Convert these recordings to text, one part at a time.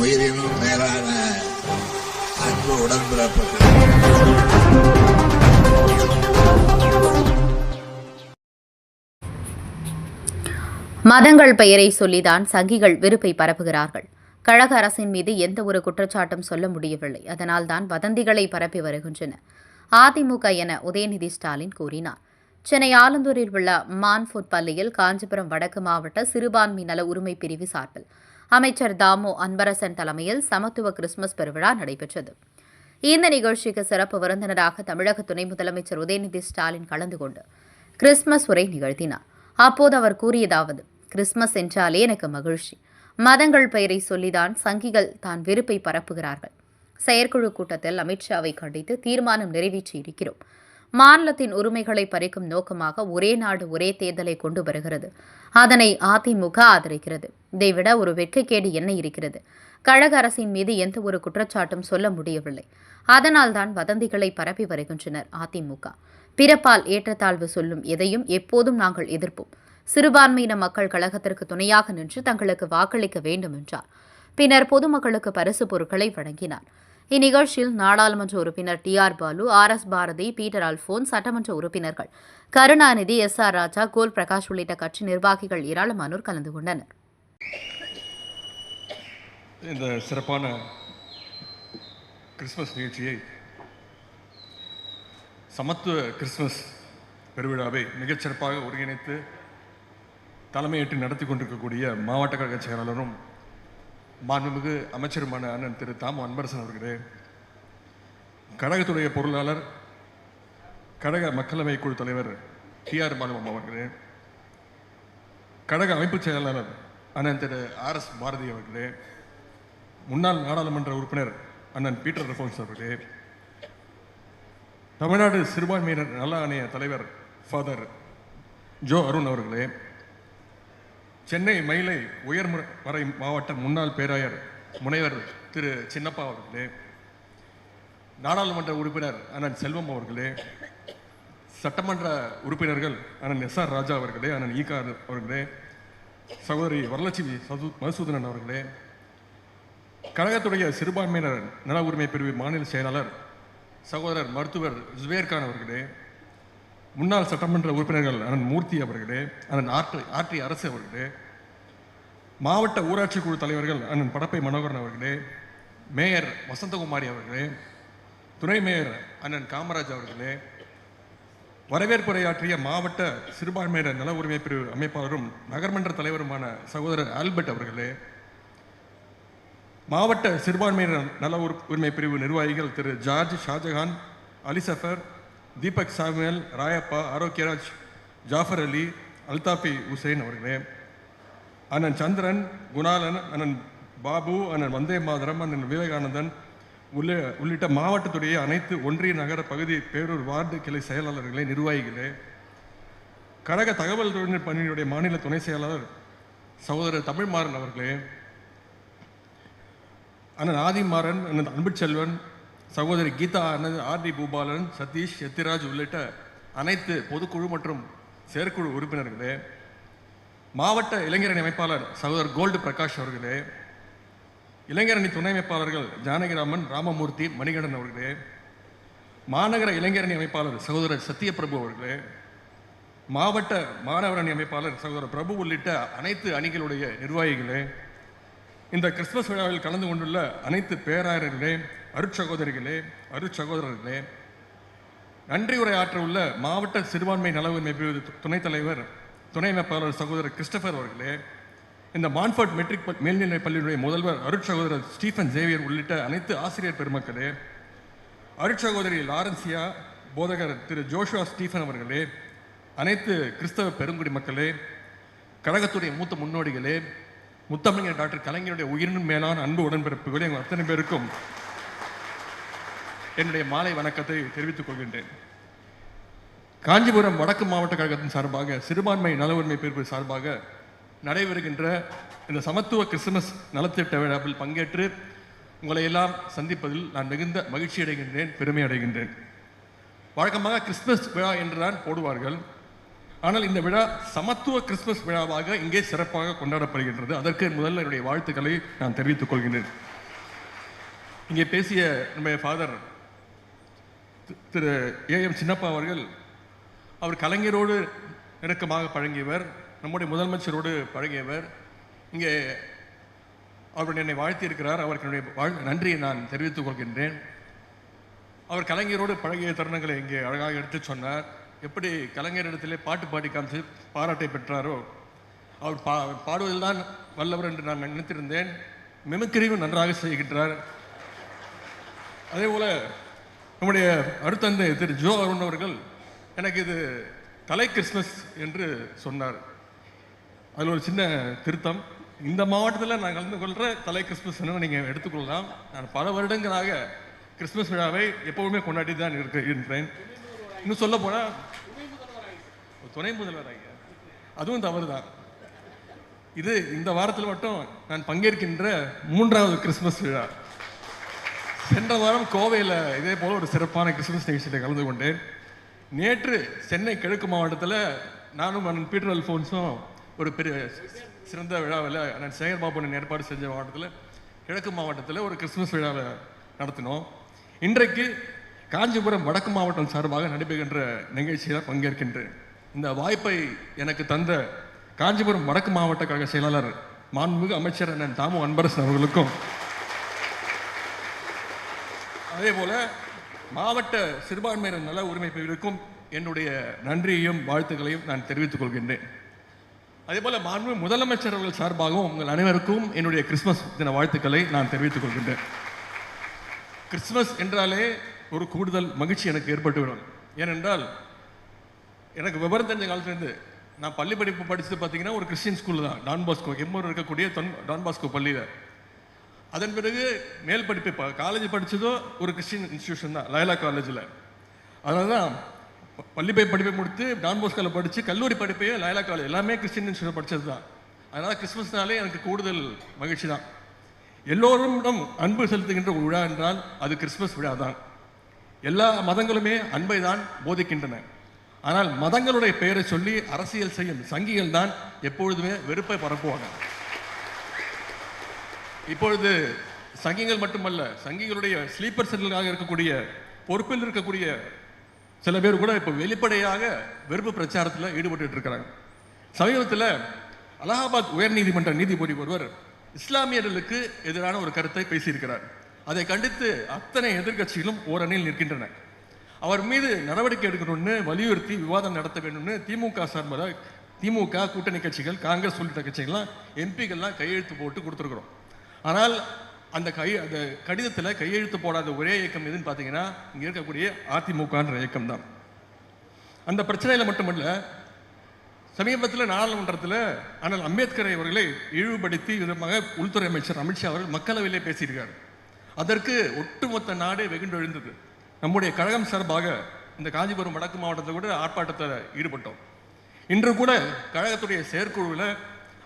உயிரினும் மேலான அன்பு உடன்பிறப்புகள். மதங்கள் பெயரை சொல்லிதான் சங்கிகள் வெறுப்பை பரப்புகிறார்கள். கழக அரசின் மீது எந்த ஒரு குற்றச்சாட்டும் சொல்ல முடியவில்லை. அதனால்தான் வதந்திகளை பரப்பி வருகின்றன. அதிமுக என உதயநிதி ஸ்டாலின் கூறினார். சென்னை ஆலந்தூரில் உள்ள மான்ஃபுட் பள்ளியில் காஞ்சிபுரம் வடக்கு மாவட்ட சிறுபான்மை நல உரிமை பிரிவு சார்பில் அமைச்சர் தாமோ அன்பரசன் தலைமையில் சமத்துவ கிறிஸ்துமஸ் பெருவிழா நடைபெற்றது. இந்த நிகழ்ச்சிக்கு சிறப்பு விருந்தினராக தமிழக துணை முதலமைச்சர் உதயநிதி ஸ்டாலின் கலந்து கொண்டு கிறிஸ்துமஸ் உரை நிகழ்த்தினார். அப்போது அவர் கூறியதாவது கிறிஸ்துமஸ் என்றாலே எனக்கு மகிழ்ச்சி. மதங்கள் பெயரை சொல்லிதான் சங்கிகள் தான் வெறுப்பை பரப்புகிறார்கள். செயற்குழு கூட்டத்தில் அமித்ஷாவை கண்டித்து தீர்மானம் நிறைவேற்றியிருக்கிறோம். மாநிலத்தின் உரிமைகளை பறிக்கும் நோக்கமாக ஒரே நாடு ஒரே தேர்தலை கொண்டு வருகிறது. அதனை அதிமுக ஆதரிக்கிறது. இதைவிட ஒரு வெட்கக்கேடு என்ன இருக்கிறது? கழக அரசின் மீது எந்த ஒரு குற்றச்சாட்டும் சொல்ல முடியவில்லை. அதனால்தான் வதந்திகளை பரப்பி வருகின்றனர் அதிமுக. பிறப்பால் ஏற்றத்தாழ்வு சொல்லும் எதையும் எப்போதும் நாங்கள் எதிர்ப்போம். சிறுபான்மையின மக்கள் கழகத்திற்கு துணையாக நின்று தங்களுக்கு வாக்களிக்க வேண்டும் என்றார் பின்னர் பொதுமக்களுக்கு பரிசு பொருட்களை வழங்கினார். இந்நிகழ்ச்சியில் நாடாளுமன்ற உறுப்பினர் T R Balu R S Bharathi Peter Alphonse சட்டமன்ற உறுப்பினர்கள். கருணாநிதி எஸ் ஆர் ராஜா கோல் பிரகாஷ் உள்ளிட்ட கட்சி நிர்வாகிகள் ஏராளமானோர் கலந்து கொண்டனர். இந்த சிறப்பான கிறிஸ்மஸ் நிகழ்ச்சியை சமத்துவ கிறிஸ்மஸ் பெருவிழாவை மிகச்சிறப்பாக ஒருங்கிணைத்து தலைமையேற்று நடத்தி கொண்டிருக்கக்கூடிய மாவட்ட கழக செயலாளரும் மாண்புமிகு அமைச்சருமான அண்ணன் திரு தாம அன்பரசன் அவர்களே கழகத்துடைய பொருளாளர் கழக மக்களவை குழு தலைவர் டி ஆர் பாலுவம் அவர்களே கழக அமைப்புச் செயலாளர் அண்ணன் திரு ஆர் எஸ் பாரதி அவர்களே முன்னாள் நாடாளுமன்ற உறுப்பினர் அண்ணன் பீட்டர் ரஃபோன்ஸ் அவர்களே தமிழ்நாடு சிறுபான்மையினர் நல ஆணைய தலைவர் ஃபாதர் ஜோ அருண் அவர்களே சென்னை மயிலை உயர்முறை மாவட்ட முன்னாள் பேராயர் முனைவர் திரு சின்னப்பா அவர்களே நாடாளுமன்ற உறுப்பினர் அண்ணன் செல்வம் அவர்களே சட்டமன்ற உறுப்பினர்கள் அண்ணன் எஸ் ஆர் ராஜா அவர்களே அண்ணன் ஈகா அவர்களே சகோதரி வரலட்சுமி சது மதுசூதனன் அவர்களே கழகத்துடைய சிறுபான்மையினர் நல உரிமை பிரிவு மாநில செயலாளர் சகோதரர் மருத்துவர் ஜுவேர் கான் அவர்களே முன்னாள் சட்டமன்ற உறுப்பினர்கள் அண்ணன் மூர்த்தி அவர்களே அண்ணன் ஆர்டி ஆற்றி அரசு அவர்களே மாவட்ட ஊராட்சி குழு தலைவர்கள் அண்ணன் படப்பை மனோகரன் அவர்களே மேயர் வசந்தகுமாரி அவர்களே துணை மேயர் அண்ணன் காமராஜ் அவர்களே வரவேற்புரையாற்றிய மாவட்ட சிறுபான்மையினர் நல உரிமை பிரிவு அமைப்பாளரும் நகர்மன்ற தலைவருமான சகோதரர் ஆல்பர்ட் அவர்களே மாவட்ட சிறுபான்மையினர் நல உரிமை பிரிவு நிர்வாகிகள் திரு ஜார்ஜ் ஷாஜகான் அலிசஃபர் தீபக் சாமுவேல் ராயப்பா ஆரோக்கியராஜ் ஜாஃபர் அலி அல்தாஃபி உசைன் அவர்களே அண்ணன் சந்திரன் குணாலன் அண்ணன் பாபு அண்ணன் வந்தே மாதரம் அண்ணன் விவேகானந்தன் உள்ளே உள்ளிட்ட மாவட்டத்துடைய அனைத்து ஒன்றிய நகர பகுதி பேரூர் வார்டு கிளை செயலாளர்களே நிர்வாகிகளே கழக தகவல் தொழில்நுட்ப பணியினுடைய மாநில துணை செயலாளர் சகோதரர் தமிழ்மாறன் அவர்களே அண்ணன் ஆதிமாறன் அண்ணன் அன்புச்செல்வன் சகோதரி கீதா அண்ணன் ஆர் டி பூபாலன் சதீஷ் எத்திராஜ் உள்ளிட்ட அனைத்து பொதுக்குழு மற்றும் செயற்குழு உறுப்பினர்களே மாவட்ட இளைஞரணி அமைப்பாளர் சகோதரர் கோல்டு பிரகாஷ் அவர்களே இளைஞரணி துணை அமைப்பாளர்கள் ஜானகிராமன் ராமமூர்த்தி மணிகண்டன் அவர்களே மாநகர இளைஞரணி அமைப்பாளர் சகோதரர் சத்யபிரபு அவர்களே மாவட்ட மாணவரணி அமைப்பாளர் சகோதரர் பிரபு உள்ளிட்ட அனைத்து அணிகளுடைய நிர்வாகிகளே இந்த கிறிஸ்துமஸ் விழாவில் கலந்து கொண்டுள்ள அனைத்து பேராயர்களே அருட்சகோதரிகளே அருட்சகோதரர்களே நன்றி உரை ஆற்ற உள்ள மாவட்ட சிறுபான்மை நல துணைத் தலைவர் துணை அமைப்பாளர் சகோதரர் கிறிஸ்டபர் அவர்களே இந்த மான்ஃபர்ட் மெட்ரிக் மேல்நிலை மேல்நிலைப் பள்ளியுடைய முதல்வர் அருட்சகோதரர் ஸ்டீஃபன் ஜேவியர் உள்ளிட்ட அனைத்து ஆசிரியர் பெருமக்களே அருட்சகோதரி லாரன்சியா போதகர் திரு ஜோஷுவா ஸ்டீஃபன் அவர்களே அனைத்து கிறிஸ்தவ பெருங்குடி மக்களே கழகத்துடைய மூத்த முன்னோடிகளே முத்தமிழர் டாக்டர் கலைஞருடைய உயிரினும் மேலான அன்பு உடன்பிறப்புகளே எங்கள் அத்தனை பேருக்கும் என்னுடைய மாலை வணக்கத்தை தெரிவித்துக் கொள்கின்றேன். காஞ்சிபுரம் வடக்கு மாவட்ட கழகத்தின் சார்பாக சிறுபான்மை நல உரிமை பிரிவு சார்பாக நடைபெறுகின்ற இந்த சமத்துவ கிறிஸ்துமஸ் நலத்திட்ட விழாவில் பங்கேற்று உங்களை எல்லாம் சந்திப்பதில் நான் மிகுந்த மகிழ்ச்சி அடைகின்றேன் பெருமை அடைகின்றேன். வழக்கமாக கிறிஸ்துமஸ் விழா என்றுதான் போடுவார்கள். ஆனால் இந்த விழா சமத்துவ கிறிஸ்துமஸ் விழாவாக இங்கே சிறப்பாக கொண்டாடப்படுகின்றது. அதற்கு முதல்ல என்னுடைய வாழ்த்துக்களை நான் தெரிவித்துக் கொள்கின்றேன். இங்கே பேசிய நம்முடைய father Thiru A M Chinnappa அவர்கள் அவர் கலைஞரோடு நெருக்கமாக பழகியவர் நம்முடைய முதலமைச்சரோடு பழகியவர். இங்கே அவர் என்னை வாழ்த்தியிருக்கிறார். அவருக்கு என்னுடைய வாழ் நன்றியை நான் தெரிவித்துக் கொள்கின்றேன். அவர் கலைஞரோடு பழகிய தருணங்களை இங்கே அழகாக எடுத்து சொன்னார். எப்படி கலைஞரிடத்திலே பாட்டு பாடி காமிச்சு பாராட்டை பெற்றாரோ அவர் பா பாடுவதில் தான் வல்லவர் என்று நான் நினைத்திருந்தேன். மிமிக்கிரியும் நன்றாக செய்கின்றார். அதே போல நம்முடைய அடுத்தந்தை திரு ஜோ அருண் அவர்கள் எனக்கு இது கலை கிறிஸ்மஸ் என்று சொன்னார். அதில் ஒரு சின்ன திருத்தம். இந்த மாவட்டத்தில் நான் கலந்து கொள்கிற தலை கிறிஸ்மஸ் நீங்கள் எடுத்துக்கொள்ளலாம். நான் பல வருடங்களாக கிறிஸ்மஸ் விழாவை எப்பவுமே கொண்டாடி தான் இருக்க இருக்கிறேன் இன்னும் சொல்ல போனால் துணை முதல்வராக அதுவும் தவறு தான். இது இந்த வாரத்தில் மட்டும் நான் பங்கேற்கின்ற மூன்றாவது கிறிஸ்மஸ் விழா. சென்ற வாரம் கோவையில் இதே போல் ஒரு சிறப்பான கிறிஸ்துமஸ் நிகழ்ச்சியில் கலந்து கொண்டேன். நேற்று சென்னை கிழக்கு மாவட்டத்தில் நானும் அண்ணன் பீட்டர் அல்ஃபோன்ஸும் ஒரு பெரிய சிறந்த விழாவில் அண்ணன் சேகர் பாபு ஏற்பாடு செஞ்ச மாவட்டத்தில் கிழக்கு மாவட்டத்தில் ஒரு கிறிஸ்துமஸ் விழாவை நடத்தினோம். இன்றைக்கு காஞ்சிபுரம் வடக்கு மாவட்டம் சார்பாக நடைபெறுகின்ற நிகழ்ச்சியில் பங்கேற்கின்றேன். இந்த வாய்ப்பை எனக்கு தந்த காஞ்சிபுரம் வடக்கு மாவட்ட கழக செயலாளர் மாண்புமிகு அமைச்சர் அண்ணன் தாமு அன்பரசன் அவர்களுக்கும் அதே போல மாவட்ட சிறுபான்மையினர் நல உரிமை பிரிவிற்கும் என்னுடைய நன்றியையும் வாழ்த்துக்களையும் நான் தெரிவித்துக் கொள்கின்றேன். அதே போல மாண்பு முதலமைச்சர் அவர்கள் சார்பாகவும் உங்கள் அனைவருக்கும் என்னுடைய கிறிஸ்துமஸ் தின வாழ்த்துக்களை நான் தெரிவித்துக் கொள்கின்றேன். கிறிஸ்துமஸ் என்றாலே ஒரு கூடுதல் மகிழ்ச்சி எனக்கு ஏற்பட்டுவிடும். ஏனென்றால் எனக்கு விவரம் தெரிஞ்ச காலத்துலேருந்து நான் பள்ளி படிப்பு படிச்சது பார்த்தீங்கன்னா ஒரு கிறிஸ்டின் ஸ்கூல் தான். டான் பாஸ்கோ எம்மூர் இருக்கக்கூடிய தொன் டான் பாஸ்கோ பள்ளியில். அதன் பிறகு மேல் படிப்பு காலேஜ் படித்ததோ ஒரு கிறிஸ்டின் இன்ஸ்டியூஷன் தான் லயலா காலேஜில் அதனால தான் பள்ளி போய் படிப்பை முடித்து டான் போஸ்கோவில் படித்து கல்லூரி படிப்பையும் லயலா காலேஜ் எல்லாமே கிறிஸ்டின் இன்ஸ்டியூஷன் படித்தது தான். அதனால் கிறிஸ்மஸ்னாலே எனக்கு கூடுதல் மகிழ்ச்சி தான். எல்லோரும் அன்பு செலுத்துகின்ற ஒரு விழா என்றால் அது கிறிஸ்மஸ் விழா தான். எல்லா மதங்களுமே அன்பை தான் போதிக்கின்றன. ஆனால் மதங்களுடைய பெயரை சொல்லி அரசியல் செய்யும் சங்கிகள் தான் எப்பொழுதுமே வெறுப்பை பரப்புவாங்க. இப்பொழுது சங்கிகள் மட்டுமல்ல சங்கிகளுடைய ஸ்லீப்பர் செல்லாக இருக்கக்கூடிய பொறுப்பில் இருக்கக்கூடிய சில பேர் கூட இப்போ வெளிப்படையாக வெறுப்பு பிரச்சாரத்தில் ஈடுபட்டு இருக்கிறாங்க. சமீபத்தில் அலகாபாத் உயர்நீதிமன்ற நீதிபதி ஒருவர் இஸ்லாமியர்களுக்கு எதிரான ஒரு கருத்தை பேசியிருக்கிறார். அதை கண்டித்து அத்தனை எதிர்க்கட்சிகளும் ஓரணியில் நிற்கின்றன. அவர் மீது நடவடிக்கை எடுக்கணும்னு வலியுறுத்தி விவாதம் நடத்த வேண்டும்னு திமுக சார்பாக திமுக கூட்டணி கட்சிகள் காங்கிரஸ் உள்ளிட்ட கட்சிகள்லாம் எம்பிக்கள்லாம் கையெழுத்து போட்டு கொடுத்துருக்குறோம். ஆனால் அந்த கை அந்த கடிதத்தில் கையெழுத்து போடாத ஒரே இயக்கம் எதுன்னு பார்த்தீங்கன்னா இங்கே இருக்கக்கூடிய அதிமுகன்ற இயக்கம் தான் அந்த பிரச்சனையில் மட்டுமல்ல சமீபத்தில் நாடாளுமன்றத்தில் ஆனால் அம்பேத்கரை அவர்களை இழிவுபடுத்தி விதமாக உள்துறை அமைச்சர் அமித்ஷா அவர்கள் மக்களவையிலே பேசியிருக்கார். அதற்கு ஒட்டுமொத்த நாடே வெகுண்டெழுந்தது. நம்முடைய கழகம் சார்பாக இந்த காஞ்சிபுரம் வடக்கு மாவட்டத்தில் கூட ஆர்ப்பாட்டத்தில் ஈடுபட்டோம். இன்று கூட கழகத்துடைய செயற்குழுவில்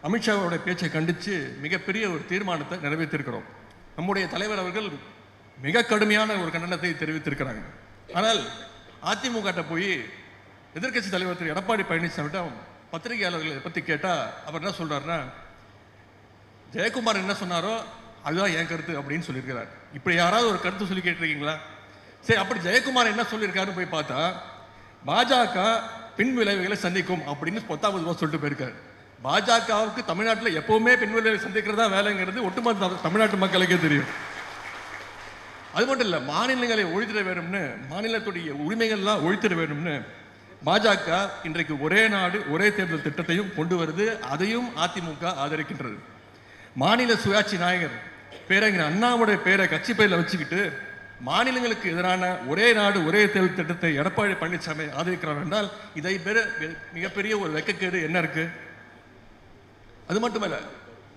அமித்ஷாவோட பேச்சை கண்டித்து மிகப்பெரிய ஒரு தீர்மானத்தை நிறைவேற்றிருக்கிறோம். நம்முடைய தலைவர் அவர்கள் மிக கடுமையான ஒரு கண்டனத்தை தெரிவித்திருக்கிறாங்க. ஆனால் அதிமுக போய் எதிர்க்கட்சி தலைவர் திரு. எடப்பாடி பழனிசாமிட்ட பத்திரிகையாளர்களை பற்றி கேட்டால் அவர் என்ன சொல்கிறாருன்னா ஜெயக்குமார் என்ன சொன்னாரோ அதுதான் என் கருத்து அப்படின்னு சொல்லியிருக்கிறார். இப்படி யாராவது ஒரு கருத்து சொல்லி கேட்டிருக்கீங்களா? சரி அப்படி ஜெயக்குமார் என்ன சொல்லியிருக்காருன்னு போய் பார்த்தா பாஜக பின் விளைவுகளை சந்திக்கும் அப்படின்னு பத்தாவது சொல்லிட்டு போயிருக்காரு. பாஜகவுக்கு தமிழ்நாட்டில் எப்பவுமே பின் சந்திக்கிறதா வேலைங்கிறது ஒட்டுமொத்த தமிழ்நாட்டு மக்களுக்கே தெரியும். அது மட்டும் இல்லை மாநிலங்களை ஒழித்திட வேணும்னு மாநிலத்துடைய உரிமைகள்லாம் ஒழித்திட வேணும்னு பாஜக இன்றைக்கு ஒரே நாடு ஒரே தேர்தல் திட்டத்தையும் கொண்டு வருது. அதையும் அதிமுக ஆதரிக்கின்றது. மாநில சுயாட்சி நாயகர் பேரறிஞர் அண்ணாவுடைய பேரை கட்சி பெயரில் வச்சுக்கிட்டு மாநிலங்களுக்கு எதிரான ஒரே நாடு ஒரே தேர்தல் திட்டத்தை எடப்பாடி பழனிசாமி ஆதரிக்கிறார் என்றால் இதை பெற மிகப்பெரிய ஒரு வெக்கக்கேடு என்ன இருக்குது அது மட்டுமல்ல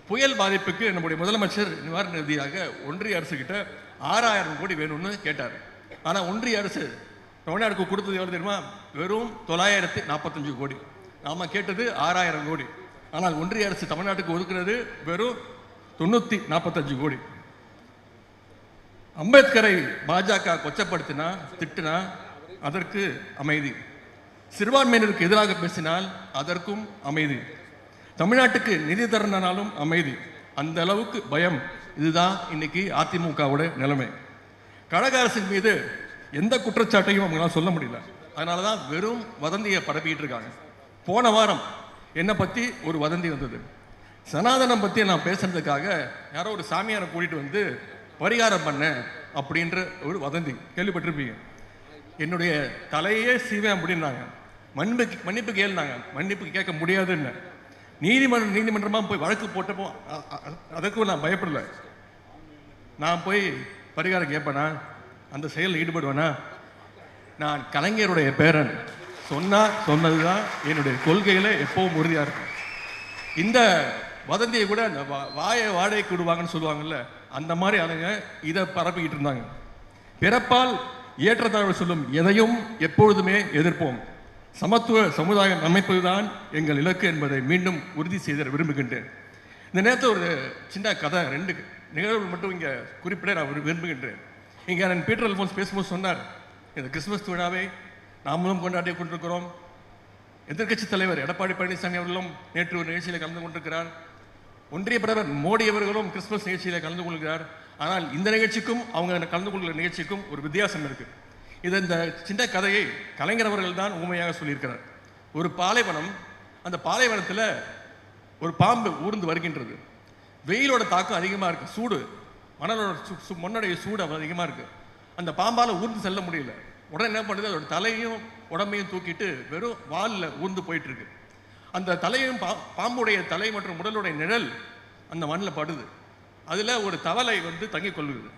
புயல் பாதிப்புக்கு நம்முடைய முதலமைச்சர் நிவாரண நிதியாக ஒன்றிய அரசு கிட்ட ஆறாயிரம் கோடி வேணும்னு கேட்டார். ஆனால் ஒன்றிய அரசு தமிழ்நாடுக்கு கொடுத்தது எவ்வளோ தெரியுமா? வெறும் தொள்ளாயிரத்தி நாற்பத்தஞ்சு கோடி. நாம் கேட்டது ஆறாயிரம் கோடி. ஆனால் ஒன்றிய அரசு தமிழ்நாட்டுக்கு ஒதுக்குறது வெறும் தொண்ணூற்றி நாற்பத்தஞ்சு கோடி. அம்பேத்கரை பாஜக கொச்சப்படுத்தினா திட்டினா அதற்கு அமைதி. சிறுபான்மையினருக்கு எதிராக பேசினால் அதற்கும் அமைதி. தமிழ்நாட்டுக்கு நிதி தரனாலும் அமைதி. அந்த அளவுக்கு பயம். இதுதான் இன்னைக்கு அதிமுகவோட நிலைமை. கழக அரசின் மீது எந்த குற்றச்சாட்டையும் அவங்களால சொல்ல முடியல. அதனால தான் வெறும் வதந்தியை பரப்பிட்டு இருக்காங்க. போன வாரம் என்னை பற்றி ஒரு வதந்தி வந்தது. சனாதனம் பற்றி நான் பேசுறதுக்காக யாரோ ஒரு சாமியாரை கூட்டிட்டு வந்து பரிகாரம் பண்ண அப்படின்ற ஒரு வதந்தி. கேள்விப்பட்டிருப்பீங்க. என்னுடைய தலையே சீவேன் அப்படின்னாங்க. மன்னிப்பு மன்னிப்பு கேளுனாங்க. மன்னிப்பு கேட்க முடியாதுன்னு. நீதிமன்றம் நீதிமன்றமாக போய் வழக்கு போட்டப்போ அதுக்கும் நான் பயப்படல. நான் போய் பரிகாரம் கேட்பேனா? அந்த செயலில் ஈடுபடுவேனா? நான் கலைஞருடைய பேரன். சொன்னால் சொன்னது தான் என்னுடைய கொள்கையில் எப்பவும் உறுதியாக இருக்கும். இந்த வதந்தியை கூட அந்த வா- வாயை வாடகைக்கு விடுவாங்கன்னு சொல்லுவாங்கல்ல அந்த மாதிரி ஆளுங்க இதை பரப்பிக்கிட்டு இருந்தாங்க. பிறப்பால் ஏற்றத்தாழ்வு சொல்லும் எதையும் எப்பொழுதுமே எதிர்ப்போம். சமத்துவ சமுதாயம் அமைப்பதுதான் எங்கள் இலக்கு என்பதை மீண்டும் உறுதி செய்த விரும்புகின்றேன். இந்த நேரத்தில் ஒரு சின்ன கதை ரெண்டு நிகழ்வுகள் மட்டும் இங்கே குறிப்பிட நான் விரும்புகின்றேன். இங்கே நான் பீட்டர் அல்போன்ஸ் பேசும்போது சொன்னார் இந்த கிறிஸ்துமஸ் விழாவை நாமளும் கொண்டாடி கொண்டிருக்கிறோம். எதிர்க்கட்சி தலைவர் எடப்பாடி பழனிசாமி அவர்களும் நேற்று ஒரு நிகழ்ச்சியில் கலந்து கொண்டிருக்கிறார். ஒன்றிய பிரதமர் மோடி அவர்களும் கிறிஸ்துமஸ் நிகழ்ச்சியில் கலந்து கொள்கிறார். ஆனால் இந்த நிகழ்ச்சிக்கும் அவங்க கலந்து கொள்கிற நிகழ்ச்சிக்கும் ஒரு வித்தியாசம் இருக்குது இது இந்த சின்ன கதையை கலைஞர் அவர்கள் தான் உண்மையாக சொல்லியிருக்கிறார். ஒரு பாலைவனம் அந்த பாலைவனத்தில் ஒரு பாம்பு ஊர்ந்து வருகின்றது. வெயிலோட தாக்கம் அதிகமாக இருக்குது சூடு மணலோட சு- சு- மண்ணுடைய சூடு அதிகமாக இருக்குது அந்த பாம்பால் ஊர்ந்து செல்ல முடியல. உடனே என்ன பண்ணுது? அதோட தலையும் உடம்பையும் தூக்கிட்டு வெறும் வாலில் ஊர்ந்து போயிட்டுருக்கு. அந்த தலையும் பா பாம்புடைய தலை மற்றும் உடலுடைய நிழல் அந்த மண்ணில் படுது. அதில் ஒரு தவளை வந்து தங்கி கொள்ளுது.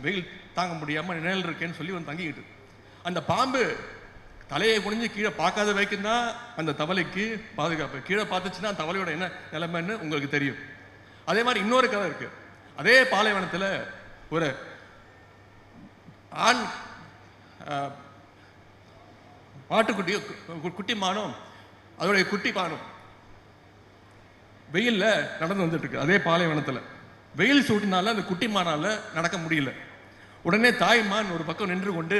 வெயில் தாங்க முடியாமல் நிழல் இருக்கேன்னு சொல்லி வந்து தங்கிக்கிட்டு அந்த பாம்பு தலையை குனிஞ்சு கீழே பார்க்காத வரைக்கும் தான் அந்த தவளைக்கு பாதுகாப்பு. கீழே பார்த்துச்சுன்னா தவளையோட என்ன நிலைமைன்னு உங்களுக்கு தெரியும். அதே மாதிரி இன்னொரு கதை இருக்கு. அதே பாலைவனத்தில் ஒரு ஆண் ஆஹ், மாட்டுக்குட்டி கு- குட்டி மானும் அதோடைய குட்டி பானும் வெயில்ல நடந்து வந்துட்டு இருக்கு. அதே பாலைவனத்துல. வெயில் சூட்டினால அந்த குட்டி மானால் நடக்க முடியல. உடனே தாய்மான் ஒரு பக்கம் நின்று கொண்டு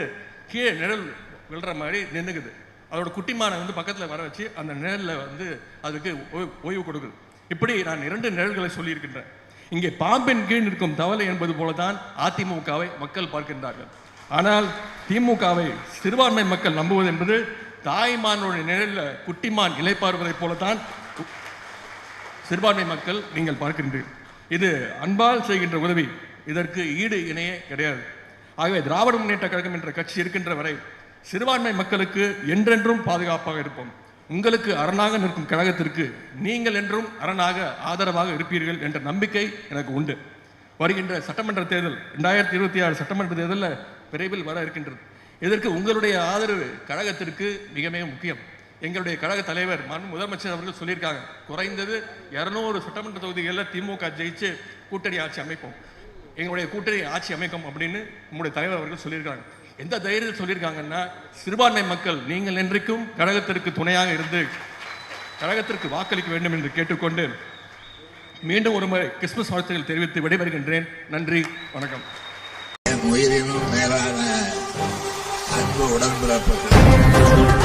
கீழே நிழல் விழுற மாதிரி நின்னுக்குது. அதோட குட்டிமானை வந்து பக்கத்தில் வர வச்சு அந்த நிழலில் வந்து அதுக்கு ஓய்- ஓய்வு கொடுக்குது. இப்படி நான் இரண்டு நிழல்களை சொல்லியிருக்கின்றேன். இங்கே பாம்பின் கீழ் நிற்கும் தவளை என்பது போல தான் அதிமுகவை மக்கள் பார்க்கின்றார்கள். ஆனால் திமுகவை சிறுபான்மை மக்கள் நம்புவது என்பது தாய்மானுடைய நிழலில் குட்டிமான் இலைப்பாறுவதைப் போலத்தான் சிறுபான்மை மக்கள் நீங்கள் பார்க்கின்றீர்கள். இது அன்பால் செய்கின்ற உதவி. இதற்கு ஈடு இணையே கிடையாது. ஆகவே திராவிட முன்னேற்ற கழகம் என்ற கட்சி இருக்கின்ற வரை சிறுபான்மை மக்களுக்கு என்றென்றும் பாதுகாப்பாக இருப்போம். உங்களுக்கு அரணாக நிற்கும் கழகத்திற்கு நீங்கள் என்றும் அரணாக ஆதரவாக இருப்பீர்கள் என்ற நம்பிக்கை எனக்கு உண்டு. வருகின்ற சட்டமன்ற தேர்தல் ரெண்டாயிரத்தி இருபத்தி ஆறு சட்டமன்ற தேர்தலில் விரைவில் வர இருக்கின்றது. இதற்கு உங்களுடைய ஆதரவு கழகத்திற்கு மிக மிக முக்கியம். எங்களுடைய கழக தலைவர் மண் முதலமைச்சர் அவர்கள் சொல்லியிருக்காங்க குறைந்தது இரநூறு சட்டமன்ற தொகுதிகளில் திமுக ஜெயிச்சு கூட்டணி ஆட்சி அமைப்போம். எங்களுடைய கூட்டணி ஆட்சி அமைக்கும் அப்படின்னு நம்முடைய தலைவர் அவர்கள் சொல்லியிருக்காங்க எந்த தைரியத்தில் சொல்லியிருக்காங்கன்னா சிறுபான்மை மக்கள் நீங்கள் என்றைக்கும் கழகத்திற்கு துணையாக இருந்து கழகத்திற்கு வாக்களிக்க வேண்டும் என்று கேட்டுக்கொண்டு மீண்டும் ஒரு முறை கிறிஸ்துமஸ் வாழ்த்துக்கள் தெரிவித்து விடைபெறுகின்றேன். நன்றி வணக்கம். உயிரினும் மேலான அன்பு உடன்பிறப்புகள்